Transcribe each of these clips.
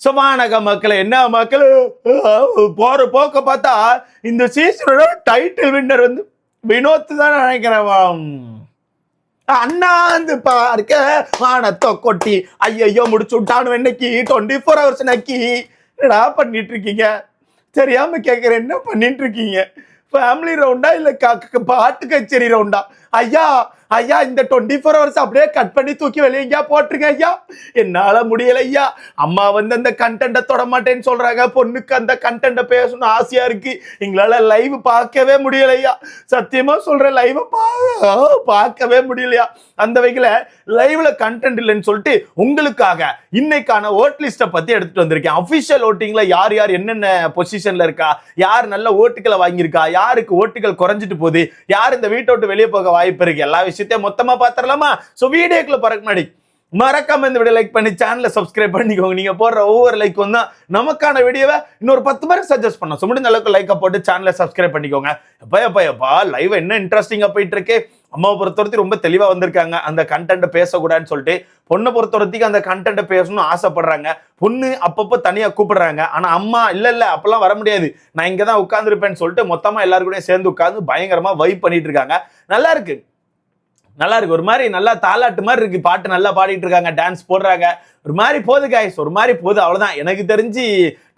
சுமானக மக்கள் என்ன மக்கள்? போற போக்க பார்த்தா இந்த சீசனோட டைட்டில் வின்னர் வந்து வினோத் தான் நினைக்கிறேன். அண்ணா வந்து பார்க்க வானத்தை கொட்டி ஐயையோ முடிச்சு விட்டானு இன்னைக்கு. டுவெண்ட்டி ஃபோர் ஹவர்ஸ் நக்கி என்னடா பண்ணிட்டு இருக்கீங்க? தெரியாம கேட்குறேன் என்ன பண்ணிட்டு இருக்கீங்க? ஃபேமிலி ரவுண்டா இல்லை க- க- பாட்டு கச்சேரி ரவுண்டா ஐயா ஐயா இந்த டுவெண்ட்டி ஃபோர் ஹவர்ஸ் அப்படியே கட் பண்ணி தூக்கி வெளியே எங்கேயா போட்டுருங்க ஐயா. என்னால முடியல ஐயா. அம்மா வந்து அந்த கண்டென்ட்டை தொட மாட்டேன்னு சொல்றாங்க. பொண்ணுக்கு அந்த கண்டென்ட்டை பேசணும்னு ஆசையா இருக்கு. எங்களால லைவ் பார்க்கவே முடியல ஐயா. சத்தியமா சொல்றேன் லைவ் பார்க்கவே முடியலையா அந்த வகையில் லைவ்ல கண்டென்ட் இல்லைன்னு சொல்லிட்டு உங்களுக்காக இன்னைக்கான ஓட் லிஸ்ட்டை பத்தி எடுத்துட்டு வந்திருக்கேன். அஃபிஷியல் ஓட்டிங்ல யார் யார் என்னென்ன பொசிஷன்ல இருக்கா? யார் நல்ல ஓட்டுகளை வாங்கியிருக்கா? யாருக்கு ஓட்டுகள் குறைஞ்சிட்டு போகுது? யார் இந்த வீட்டை விட்டு வெளியே போக வாய்ப்பு இருக்கு. எல்லா விஷயத்தையும் மொத்தமா பாத்திரலாமா சோ வீடியோக்குள்ள பிறகு முன்னாடி மறக்காம இந்த வீடியோ லைக் பண்ணி சேனலை சப்ஸ்கிரைப் பண்ணிக்கோங்க. நீங்க போடுற ஒவ்வொரு லைக் வந்து நமக்கான வீடியோவை இன்னொரு பத்து பேருக்கு சஜஸ்ட் பண்ணோம். ஸோ முடிஞ்ச அளவுக்கு லைக்கை போட்டு சேனலை சப்ஸ்கிரைப் பண்ணிக்கோங்க. எப்பா எப்பா எப்பா லைவ் என்ன இன்ட்ரெஸ்டிங்காக போயிட்டு இருக்கு? அம்மாவை பொறுத்தவரைக்கும் ரொம்ப தெளிவாக வந்திருக்காங்க. அந்த கண்டென்ட்டை பேசக்கூடாதுன்னு சொல்லிட்டு பொண்ணை பொறுத்தவரைக்கும் அந்த கண்டென்ட்டை பேசணும்னு ஆசைப்படுறாங்க. பொண்ணு அப்பப்போ தனியாக கூப்பிடுறாங்க. ஆனால் அம்மா இல்லை இல்லை அப்போல்லாம் வர முடியாது. நான் இங்கே தான் உட்காந்துருப்பேன்னு சொல்லிட்டு மொத்தமாக எல்லாரு கூடயும் சேர்ந்து உட்காந்து பயங்கரமாக வைப் பண்ணிட்டு இருக்காங்க. நல்லா இருக்கு. நல்லா இருக்கு. ஒரு மாதிரி நல்லா தாலாட்டு மாதிரி இருக்கு. பாட்டு நல்லா பாடிட்டு இருக்காங்க. டான்ஸ் போடுறாங்க. ஒரு மாதிரி போகுது காய்ஸ் ஒரு மாதிரி போகுது. அவ்வளோதான் எனக்கு தெரிஞ்சு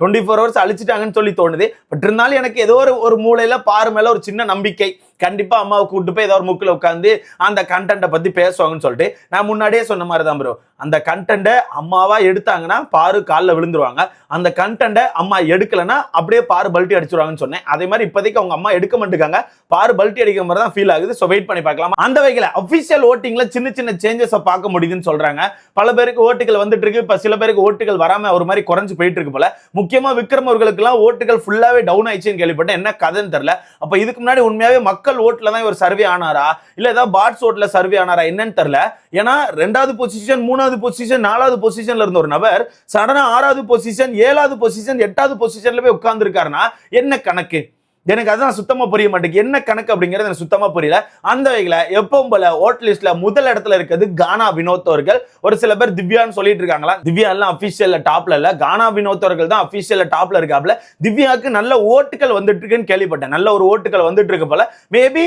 டுவெண்ட்டி ஃபோர் ஹவர்ஸ் அழிச்சிட்டாங்கன்னு சொல்லி தோணுது. பட் இருந்தாலும் எனக்கு ஏதோ ஒரு ஒரு மூலையில பாரு மேல ஒரு சின்ன நம்பிக்கை. கண்டிப்பா அம்மாவை கூட்டு போய் ஏதோ ஒரு முக்கில் உட்காந்து அந்த கண்டென்ட்டை பத்தி பேசுவாங்கன்னு சொல்லிட்டு நான் முன்னாடியே சொன்ன மாதிரி தான் ப்ரோ அந்த கண்டென்ட்டை அம்மாவா எடுத்தாங்கன்னா பாரு காலில் விழுந்துருவாங்க. அந்த கண்டென்ட்டை அம்மா எடுக்கலைன்னா அப்படியே பாரு பல்ட்டி அடிச்சிருவாங்கன்னு சொன்னேன். அதே மாதிரி இப்போதைக்கு அவங்க அம்மா எடுக்க மாட்டேங்காங்க. பாரு பல்ட்டி அடிக்கிற மாதிரி தான் ஃபீல் ஆகுது. ஸோ வெயிட் பண்ணி பார்க்கலாம்? அந்த வகையில் அஃபிஷியல் ஓட்டிங்கில் சின்ன சின்ன சேஞ்சஸை பார்க்க முடியுதுன்னு சொல்கிறாங்க பல பேருக்கு ஓட்டுகள் வந்துட்டு இருக்கு. இப்போ சில பேருக்கு ஓட்டுகள் வராமல் ஒரு மாதிரி குறைஞ்சு போயிட்டு இருக்கு போல. முக்கியமா விக்ரம் அவர்களுக்கெல்லாம் ஓட்டுகள் ஃபுல்லாவே டவுன் ஆயிடுச்சுன்னு கேள்விப்பட்டேன். என்ன கதைன்னு தெரியல. அப்ப இதுக்கு முன்னாடி உண்மையாவே மக்கள் ஓட்டுல தான் இவர் சர்வே ஆனாரா? இல்ல ஏதாவது பாட்ஸ் ஓட்டுல சர்வே ஆனாரா? என்னன்னு தெரியல. ஏன்னா ரெண்டாவது பொசிஷன் மூணாவது பொசிஷன் நாலாவது பொசிஷன்ல இருந்த ஒரு நபர் சடனா ஆறாவது பொசிஷன் ஏழாவது பொசிஷன் எட்டாவது பொசிஷன்ல போய் உட்கார்ந்துருக்காருன்னா என்ன கணக்கு? எனக்கு அதுதான் சுத்தமா புரிய மாட்டேங்குது. என்ன கணக்கு அப்படிங்கிறது எனக்கு சுத்தமா புரியல. அந்த வகையில எப்பவும் போல ஓட் லிஸ்ட்ல முதல் இடத்துல இருக்கிறது கானா வினோத்தவர்கள் ஒரு சில பேர் திவ்யான்னு சொல்லிட்டு இருக்காங்களா? திவ்யா எல்லாம் அபிஷியல்ல டாப்ல இல்ல. கானா வினோத்தவர்கள் தான் அபிஷியல்ல டாப்ல இருக்காப்ல திவ்யாவுக்கு நல்ல ஓட்டுகள் வந்துட்டு இருக்குன்னு கேள்விப்பட்டேன். நல்ல ஒரு ஓட்டுகள் வந்துட்டு இருக்கு போல. மேபி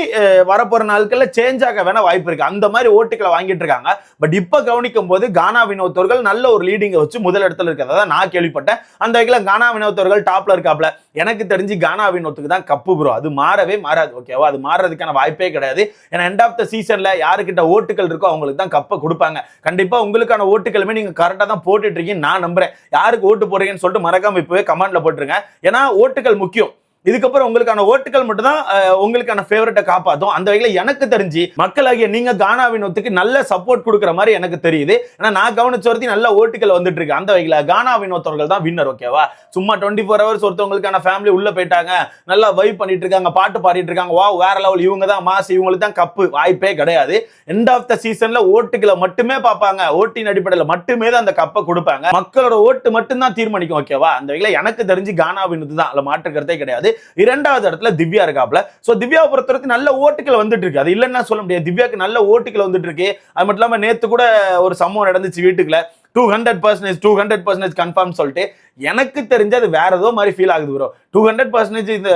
வரப்போற நாட்கள்ல சேஞ்ச் ஆக வேணா வாய்ப்பு இருக்கு. அந்த மாதிரி ஓட்டுகளை வாங்கிட்டு இருக்காங்க. பட் இப்ப கவனிக்கும் போது கானா வினோத்தவர்கள் நல்ல ஒரு லீடிங்கை வச்சு முதல் இடத்துல இருக்கிறதா நான் கேள்விப்பட்டேன். அந்த வகையில கானா வினோத்தவர்கள் டாப்ல இருக்காப்ல எனக்கு தெரிஞ்சு கானா வினோத்துக்கு தான் கப்பு ப்ரோ அது மாறவே மாறாது ஓகேவா அது மாறதுக்கான வாய்ப்பே கிடையாது. ஏன்னா எண்ட் ஆஃப் த சீசன்ல யாருக்கிட்ட ஓட்டுகள் இருக்கோ அவங்களுக்கு தான் கப்பை கொடுப்பாங்க. கண்டிப்பா உங்களுக்கான ஓட்டுகளுமே நீங்க கரெக்டாக தான் போட்டுட்டு இருக்கீங்க நான் நம்புறேன். யாருக்கு ஓட்டு போடுறீங்கன்னு சொல்லிட்டு மறக்காம இப்பவே கமெண்ட்ல போட்டுருங்க. ஏன்னா ஓட்டுகள் முக்கியம். இதுக்கப்புறம் உங்களுக்கான ஓட்டுகள் மட்டும்தான் தான் உங்களுக்கான ஃபேவரட்டை காப்பாற்றும் அந்த வகையில் எனக்கு தெரிஞ்சு மக்களாகிய நீங்க கானா வினோத்துக்கு நல்ல சப்போர்ட் கொடுக்குற மாதிரி எனக்கு தெரியுது. ஏன்னா நான் கவனிச்ச வரைக்கும் நல்ல ஓட்டுகள் வந்துட்டு இருக்கு அந்த வகையில் கானா வினோத்தவர்கள் தான் வின்னர் ஓகேவா சும்மா டுவெண்ட்டி ஃபோர் ஹவர்ஸ் ஒருத்தவங்களுக்கான ஃபேமிலி உள்ள போயிட்டாங்க. நல்லா வைப் பண்ணிட்டு இருக்காங்க பாட்டு பாடிட்டு இருக்காங்க வா வேற லெவல் இவங்க தான் மாஸ் இவங்களுக்கு தான் கப்பு வாய்ப்பே கிடையாது. எண்ட் ஆஃப் த சீசன்ல ஓட்டுகளை மட்டுமே பார்ப்பாங்க. ஓட்டின் அடிப்படையில் மட்டுமே தான் அந்த கப்பை கொடுப்பாங்க. மக்களோட ஓட்டு மட்டும்தான் தீர்மானிக்கும் ஓகேவா அந்த வகையில் எனக்கு தெரிஞ்சு கானா வினோத் தான் அதில் மாற்றுக்கிறதே கிடையாது. இரண்டாவது இடத்துல திவ்யா இருக்காப்ல. ஸோ திவ்யாவை பொறுத்தவரைக்கும் நல்ல ஓட்டுகள் வந்துட்டு இருக்கு அது இல்லைன்னா சொல்ல முடியாது. திவ்யாக்கு நல்ல ஓட்டுகள் வந்துட்டு இருக்கு அது மட்டும் இல்லாம நேற்று கூட ஒரு சம்பவம் நடந்துச்சு வீட்டுக்குள்ள. Two hundred percentage two hundred percentage confirm சொல்லிட்டு. எனக்கு தெரிஞ்சு அது வேற ஏதோ மாதிரி ஃபீல் ஆகுது ப்ரோ டூ ஹண்ட்ரட் பர்சன்டேஜ் இந்த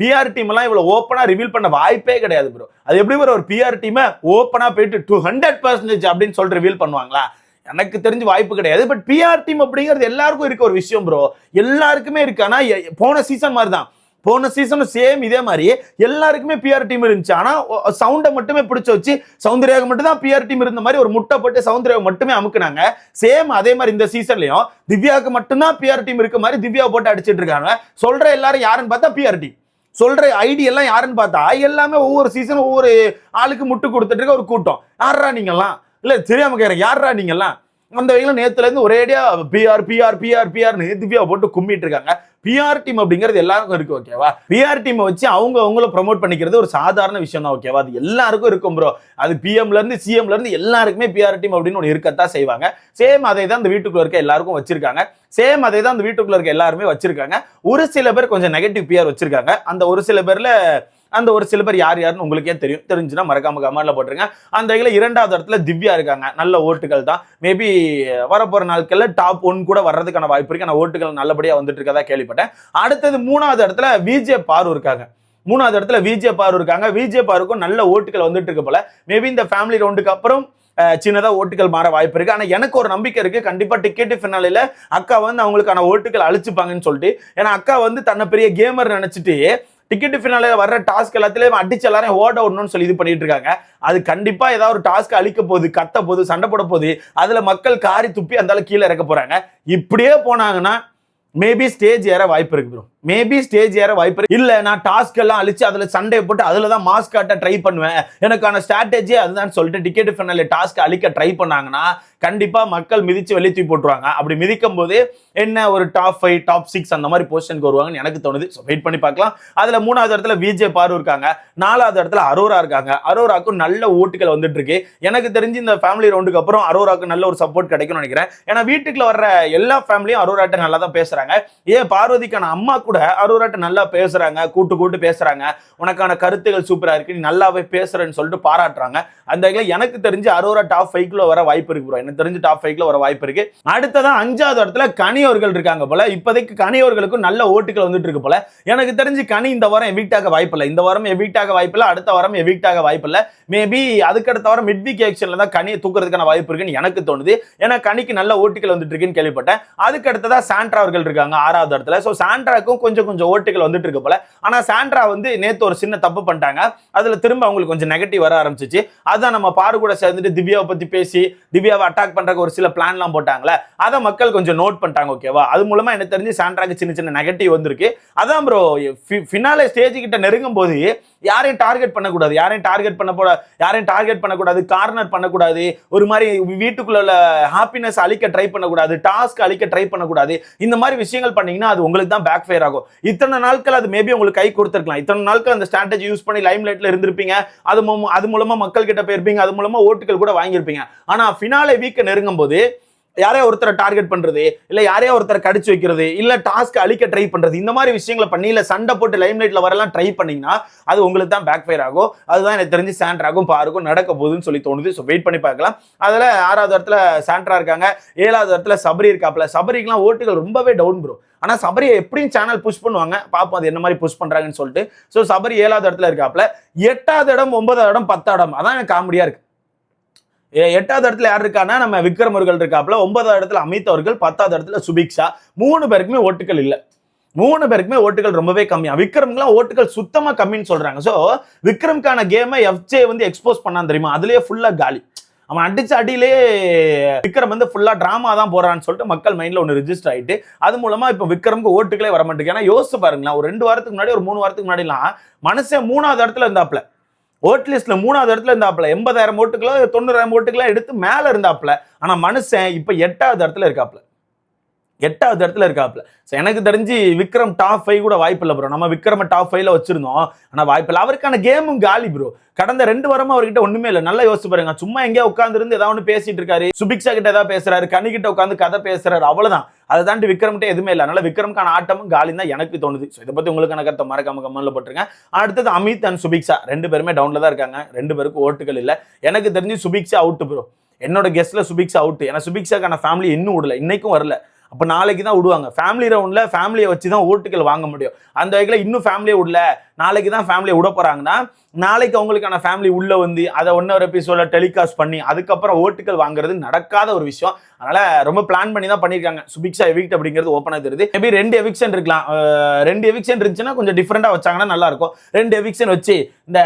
பிஆர் டீம் எல்லாம் இவ்வளவு ஓப்பனா ரிவீல் பண்ண வாய்ப்பே கிடையாது ப்ரோ அது எப்படி ப்ரோ ஒரு பிஆர் டீமை ஓப்பனா போயிட்டு டூ ஹண்ட்ரட் பர்சன்டேஜ் அப்படின்னு சொல்லிட்டு ரிவீல் பண்ணுவாங்களா? எனக்கு தெரிஞ்சு வாய்ப்பு கிடையாது. பட் பிஆர் டீம் அப்படிங்கிறது எல்லாருக்கும் இருக்க ஒரு விஷயம் ப்ரோ எல்லாருக்குமே இருக்கு. ஆனா போன சீசன் மாதிரி தான். போன சீசனும் சேம் இதே மாதிரி. எல்லாருக்குமே பிஆர் டீம் இருந்துச்சு. ஆனால் சவுண்டை மட்டுமே பிடிச்சி வச்சு சௌந்தர்யாக மட்டும் தான் பிஆர் டீம் இருந்த மாதிரி ஒரு முட்டை போட்டு சௌந்தர்யா மட்டுமே அமுக்குனாங்க. சேம் அதே மாதிரி இந்த சீசன்லையும் திவ்யாவுக்கு மட்டும்தான் பிஆர் டீம் இருக்க மாதிரி திவ்யா போட்டு அடிச்சிட்டு இருக்காங்க. சொல்ற எல்லாரும் யாருன்னு பார்த்தா பிஆர் டீம் சொல்ற ஐடி எல்லாம் யாருன்னு பார்த்தா எல்லாமே ஒவ்வொரு சீசனும் ஒவ்வொரு ஆளுக்கு முட்டு கொடுத்துட்டு இருக்க ஒரு கூட்டம். யாரா நீங்கெல்லாம் இல்ல தெரியாம கேக்குறேன். யாரா நீங்கெல்லாம் அந்த வகையில் நேத்துல இருந்து ஒரேடியா பிஆர் பிஆர் பிஆர் பிஆர்னு திவ்யா போட்டு கும்பிட்டு இருக்காங்க. பிஆர் டீம் அப்படிங்கிறது எல்லாருக்கும் இருக்கு ஓகேவா பிஆர் டீமை வச்சு அவங்க அவங்கள ப்ரோமோட் பண்ணிக்கிறது ஒரு சாதாரண விஷயம் தான் ஓகேவா அது எல்லாருக்கும் இருக்கும் ப்ரோ அது பிஎம்ல இருந்து சிஎம்ல இருந்து எல்லாருக்குமே பிஆர் டீம் அப்படின்னு ஒன்று இருக்கத்தான் செய்வாங்க. சேம் அதை தான் இந்த வீட்டுக்குள்ள இருக்க எல்லாருக்கும் வச்சிருக்காங்க. சேம் அதே தான் அந்த வீட்டுக்குள்ள இருக்க எல்லாருமே வச்சிருக்காங்க. ஒரு சில பேர் கொஞ்சம் நெகட்டிவ் பிஆர் வச்சிருக்காங்க. அந்த ஒரு சில பேர்ல அந்த ஒரு சில பேர் யார் யாருன்னு உங்களுக்கே தெரியும். தெரிஞ்சுன்னா மறக்காம கமெண்ட்ல போட்டுருங்க. அந்த வகையில் இரண்டாவது இடத்துல திவ்யா இருக்காங்க. நல்ல ஓட்டுகள் தான். மேபி வரப்போற நாட்களில் டாப் ஒன் கூட வர்றதுக்கான வாய்ப்பு இருக்கு. ஆனால் ஓட்டுகள் நல்லபடியாக வந்துட்டு இருக்கதா கேள்விப்பட்டேன். அடுத்தது மூணாவது இடத்துல விஜே பாரு இருக்காங்க. மூணாவது இடத்துல விஜே பாரு இருக்காங்க. விஜே பாருக்கும் நல்ல ஓட்டுகள் வந்துட்டு இருக்கு போல. மேபி இந்த ஃபேமிலி ரவுண்டுக்கு அப்புறம் சின்னதாக ஓட்டுகள் மாற வாய்ப்பு இருக்குது ஆனால் எனக்கு ஒரு நம்பிக்கை இருக்குது கண்டிப்பாக டிக்கெட்டு ஃபினாலில் அக்கா வந்து அவங்களுக்கான ஓட்டுகள் அழிச்சுப்பாங்கன்னு சொல்லிட்டு. ஏன்னா அக்கா வந்து தன்னை பெரிய கேமர் நினச்சிட்டு டிக்கெட் ஃபினாலே வர்ற டாஸ்க் எல்லாத்துலயும் அடிச்சு எல்லாரையும் ஓட விடணும்னு சொல்லி இது பண்ணிட்டு இருக்காங்க. அது கண்டிப்பா ஏதாவது ஒரு டாஸ்க் அழிக்க போகுது கத்த போகுது சண்டை போட போகுது அதுல மக்கள் காரி துப்பி அந்த கீழே இறக்க போறாங்க. இப்படியே போனாங்கன்னா மேபி ஸ்டேஜ் ஏற வாய்ப்பு இருக்கு ப்ரோ மேபி ஸ்டேஜ் ஏற வாய்ப்பு இருக்கு. இல்ல நான் டாஸ்க் எல்லாம் அழிச்சு அதுல சண்டையை போட்டு அதுல தான் மாஸ்க் காட்ட ட்ரை பண்ணுவேன். எனக்கான ஸ்ட்ராட்டஜி அதுதான் சொல்லிட்டு டிக்கெட் ஃபினாலே டாஸ்க் அழிக்க ட்ரை பண்ணாங்கன்னா கண்டிப்பா மக்கள் மிதிச்சு வெளியே தூக்கி போட்டுருவாங்க. அப்படி மிதிக்கும் போது என்ன ஒரு டாப் ஃபைவ் டாப் சிக்ஸ் அந்த மாதிரி பொசிஷனுக்கு வருவாங்கன்னு எனக்கு தோணுது. ஸோ வெயிட் பண்ணி பார்க்கலாம். அதுல மூணாவது இடத்துல விஜே பாரு இருக்காங்க. நாலாவது இடத்துல அரோரா இருக்காங்க. அரோராக்கும் நல்ல ஓட்டுகள் வந்துட்டு இருக்கு எனக்கு தெரிஞ்சு இந்த ஃபேமிலி ரவுண்டுக்கு அப்புறம் அரோராக்கு நல்ல ஒரு சப்போர்ட் கிடைக்கும்னு நினைக்கிறேன். ஏன்னா வீட்டுக்குள்ள வர்ற எல்லா ஃபேமிலியும் அரோராட்ட நல்லா தான் பேசுறாங்க. ஏன் பார்வதிக்கான அம்மா கூட அருவராட்ட நல்லா பேசுறாங்க கூட்டு கூட்டு பேசுறாங்க. உனக்கான கருத்துகள் சூப்பரா இருக்கு நீ நல்லாவே பேசுறேன்னு சொல்லிட்டு பாராட்டுறாங்க. அந்த வகையில் எனக்கு தெரிஞ்சு அரோரா டாப் ஃபைவ்ல வர வாய்ப்பு இருக்கு ப்ரோ எனக்கு தெரிஞ்சு டாப் ஃபைவ்ல வர வாய்ப்பு இருக்கு. அடுத்ததான் அஞ்சாவது இடத்துல கனியவர்கள் இருக்காங்க போல. இப்போதைக்கு கனியவர்களுக்கும் நல்ல ஓட்டுகள் வந்துட்டு இருக்கு போல. எனக்கு தெரிஞ்சு கனி இந்த வாரம் எவிக்ட் ஆக வாய்ப்பு இல்லை. இந்த வாரம் எவிக்ட் ஆக வாய்ப்பு இல்லை. அடுத்த வாரம் எவிக்ட் ஆக வாய்ப்பு இல்லை. மேபி அதுக்கடுத்த வாரம் மிட் வீக் ஆக்ஷன்ல தான் கனியை தூக்குறதுக்கான வாய்ப்பு இருக்குன்னு எனக்கு தோணுது. ஏன்னா கனிக்கு நல்ல ஓட்டுகள் வந்துட்டு இருக்குன்னு கேள்விப்பட்டேன். அதுக்கு அடுத்ததா சாண்ட்ரா அவர்கள் இருக்காங்க ஆறாவது இடத்துல. ஸோ சாண்ட்ராக்கும் கொஞ்சம் கொஞ்சம் ஓட்டுகள் வந்துட்டு இருக்கு போல. ஆனால் சாண்ட்ரா வந்து நேற்று ஒரு சின்ன தப்பு பண்ணிட்டாங்க. அதில் திரும்ப அவங்களுக்கு கொஞ்சம் நெகட்டிவ் வர ஆரம்பிச்சிச்சு. அதான் நம்ம பாரு கூட சேர்ந்துட்டு திவ்யாவை பற்றி பேசி திவ்யாவை அட்டாக் பண்ணுறக்கு ஒரு சில பிளான்லாம் போட்டாங்களே அதை மக்கள் கொஞ்சம் நோட் பண்ணிட்டாங்க ஓகேவா அது மூலமாக எனக்கு தெரிஞ்சு சாண்ட்ராக்கு சின்ன சின்ன நெகட்டிவ் வந்திருக்கு. அதான் ப்ரோ ஃபினாலே ஸ்டேஜ் கிட்ட நெருங்கும் போது யாரையும் டார்கெட் பண்ணக்கூடாது. யாரையும் டார்கெட் பண்ண போட யாரையும் டார்கெட் பண்ணக்கூடாது. கார்னர் பண்ணக்கூடாது. ஒரு மாதிரி வீட்டுக்குள்ள ஹாப்பினஸ் அழிக்க ட்ரை பண்ணக்கூடாது. டாஸ்க் அழிக்க ட்ரை பண்ணக்கூடாது. இந்த மாதிரி விஷயங்கள் பண்ணீங்கன்னா அது உங்களுக்கு தான் பேக் ஃபயர் ஆகும். இத்தனை நாட்கள் அது மேபி உங்களுக்கு கை கொடுத்துருக்கலாம். இத்தனை நாட்கள் அந்த ஸ்ட்ராட்டஜி யூஸ் பண்ணி லைம் லைட்ல இருந்திருப்பீங்க. அது மூலமா அது மூலமா மக்கள் கிட்ட போயிருப்பீங்க. அது மூலமா ஓட்டுகள் கூட வாங்கியிருப்பீங்க. ஆனா ஃபினாலே வீக்க நெருங்கும் போது யாரையா ஒருத்தரை டார்கெட் பண்றது இல்ல யாரையா ஒருத்தரை கடிச்சு வைக்கிறது இல்ல டாஸ்க் அழிக்க ட்ரை பண்றது இந்த மாதிரி விஷயங்களை பண்ணி இல்ல சண்டை போட்டு லைம் லைட்ல வரலாம் ட்ரை பண்ணீங்கன்னா அது உங்களுக்கு தான் பேக் ஃபயர் ஆகும். அதுதான் எனக்கு தெரிஞ்சு சாண்ட்ராகும் பாருக்கும் நடக்க போகுதுன்னு சொல்லி தோணுது. ஸோ வெயிட் பண்ணி பார்க்கலாம். அதுல ஆறாவது இடத்துல சாண்ட்ரா இருக்காங்க. ஏழாவது இடத்துல சபரி இருக்காப்ல சபரிக்கெல்லாம் ஓட்டுகள் ரொம்பவே டவுன் ப்ரோ ஆனா சபரியை எப்படியும் சேனல் புஷ் பண்ணுவாங்க. பார்ப்போம் அது என்ன மாதிரி புஷ் பண்றாங்கன்னு சொல்லிட்டு. ஸோ சபரி ஏழாவது இடத்துல இருக்காப்ல எட்டாவது இடம் ஒன்பதாவது இடம் பத்தாவது இடம். அதான் எனக்கு காமெடியா இருக்கு. எட்டாவது இடத்துல யார் இருக்கான்னா நம்ம விக்ரம் அவர்கள் ஒன்பதாவது இடத்துல அமித் அவர்கள் பத்தாவது இடத்துல சுபிக்ஷா. மூணு பேருக்குமே ஓட்டுகள் இல்லை. மூணு பேருக்குமே ஓட்டுகள் ரொம்பவே கம்மியா. விக்ரம்லாம் ஓட்டுகள் சுத்தமா கம்மின்னு சொல்றாங்க. ஸோ விக்ரம்கான கேமை எஃப்ஜே வந்து எக்ஸ்போஸ் பண்ணான் தெரியுமா? அதுலயே ஃபுல்லா காலி. அவன் அடிச்ச அடியிலே விக்ரம் வந்து ஃபுல்லா டிராமா தான் போறான்னு சொல்லிட்டு மக்கள் மைண்ட்ல ஒன்று ரிஜிஸ்டர் ஆயிட்டு அது மூலமா இப்போ விக்ரமுக்கு ஓட்டுகளே வர மாட்டேங்குது ஏன்னா யோசிச்சு பாருங்களேன். ஒரு ரெண்டு வாரத்துக்கு முன்னாடி ஒரு மூணு வாரத்துக்கு முன்னாடிலாம் மனுஷன் மூணாவது இடத்துல இருந்தாப்ல ஓட் லிஸ்ட்ல மூணாவது இடத்துல இருந்தாப்புல எண்பதாயிரம் ஓட்டுகளோ தொண்ணூறாயிரம் ஓட்டுகளோ எடுத்து மேல இருந்தாப்புல. ஆனா மனுஷன் இப்ப எட்டாவது இடத்துல இருக்காப்ல எட்டாவது இடத்துல இருக்காப்ல ஸோ எனக்கு தெரிஞ்சு விக்ரம் டாப் ஃபைவ் கூட வாய்ப்பு இல்லை ப்ரோ நம்ம விக்ரம டாப் ஃபைவ்ல வச்சிருந்தோம். ஆனால் வாய்ப்பு இல்லை. அவருக்கான கேமும் காலி ப்ரோ கடந்த ரெண்டு வாரமா அவர்கிட்ட ஒண்ணுமே இல்லை. நல்லா யோசிச்சு பாருங்க. சும்மா எங்கேயா உட்காந்துருந்து ஏதாவது ஒன்று பேசிட்டு இருக்காரு. சுபிக்ஷா கிட்ட ஏதாவது பேசுறாரு. கனி கிட்ட உட்காந்து கதை பேசுறாரு. அவ்வளவுதான். அதை தாண்டி விக்ரம்கிட்ட எதுவுமே இல்லை. அதனால விக்ரம்கான ஆட்டமும் காலி தான் எனக்கு தோணுது. ஸோ இதை பத்தி உங்களுக்கான கருத்தை மறக்காம கமெண்ட்ல போட்டுருங்க. அடுத்தது அமித் அண்ட் சுபிக்ஷா. ரெண்டு பேருமே டவுன்ல தான் இருக்காங்க. ரெண்டு பேருக்கும் ஓட்டுகள் இல்லை. எனக்கு தெரிஞ்சு சுபிக்ஷா அவுட் ப்ரோ என்னோட கெஸ்ட்ல சுபிக்ஷா அவுட் ஏன்னா சுபிக்ஷாக்கான ஃபேமிலி இன்னும் விடல. இன்னைக்கும் வரல. அப்போ நாளைக்கு தான் விடுவாங்க. ஃபேமிலி ரவுண்டில் ஃபேமிலியை வச்சு தான் ஓட்டுகள் வாங்க முடியும். அந்த வகையில் இன்னும் ஃபேமிலியை விடல. நாளைக்கு தான் ஃபேமிலியை விட போகிறாங்கன்னா நாளைக்கு அவங்களுக்கான ஃபேமிலி உள்ளே வந்து அதை ஒன்றரை எபிசோட டெலிகாஸ்ட் பண்ணி அதுக்கப்புறம் ஓட்டுகள் வாங்குறது நடக்காத ஒரு விஷயம். அதனால் ரொம்ப பிளான் பண்ணி தான் பண்ணியிருக்காங்க. சுபிக்ஷா எவிக்ட் அப்படிங்கிறது ஓப்பனாக தெரியுது. மேபி ரெண்டு எவிக்ஷன் இருக்கலாம். ரெண்டு எவிக்ஷன் இருந்துச்சுன்னா கொஞ்சம் டிஃப்ரெண்டாக வச்சாங்கன்னா நல்லாயிருக்கும் ரெண்டு எவிக்ஷன் வச்சு இந்த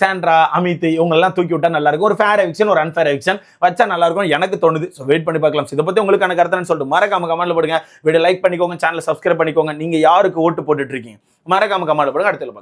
சாண்ட்ரா அமித் இவங்கெல்லாம் தூக்கி விட்டால் நல்லா இருக்கும். ஒரு ஃபேர் எவிக்ஷன் ஒரு அன்ஃபேர் எவிக்ஷன் வச்சா நல்லா இருக்கும். எனக்கு தோணுது. ஸோ வெயிட் பண்ணி பார்க்கலாம். இதை பற்றி உங்களுக்கான கருத்துன்னு சொல்லிட்டு மறக்காம கமெண்ட்ல போடுங்க. வீடியோ லைக் பண்ணிக்கோங்க சேனல் சப்ஸ்கிரைப் பண்ணிக்கோங்க. நீங்க யாருக்கு ஓட்டு போட்டுட்டு இருக்கீங்க? மறக்காம கமெண்ட்ல போடுங்க. அடுத்த பார்க்கலாம்.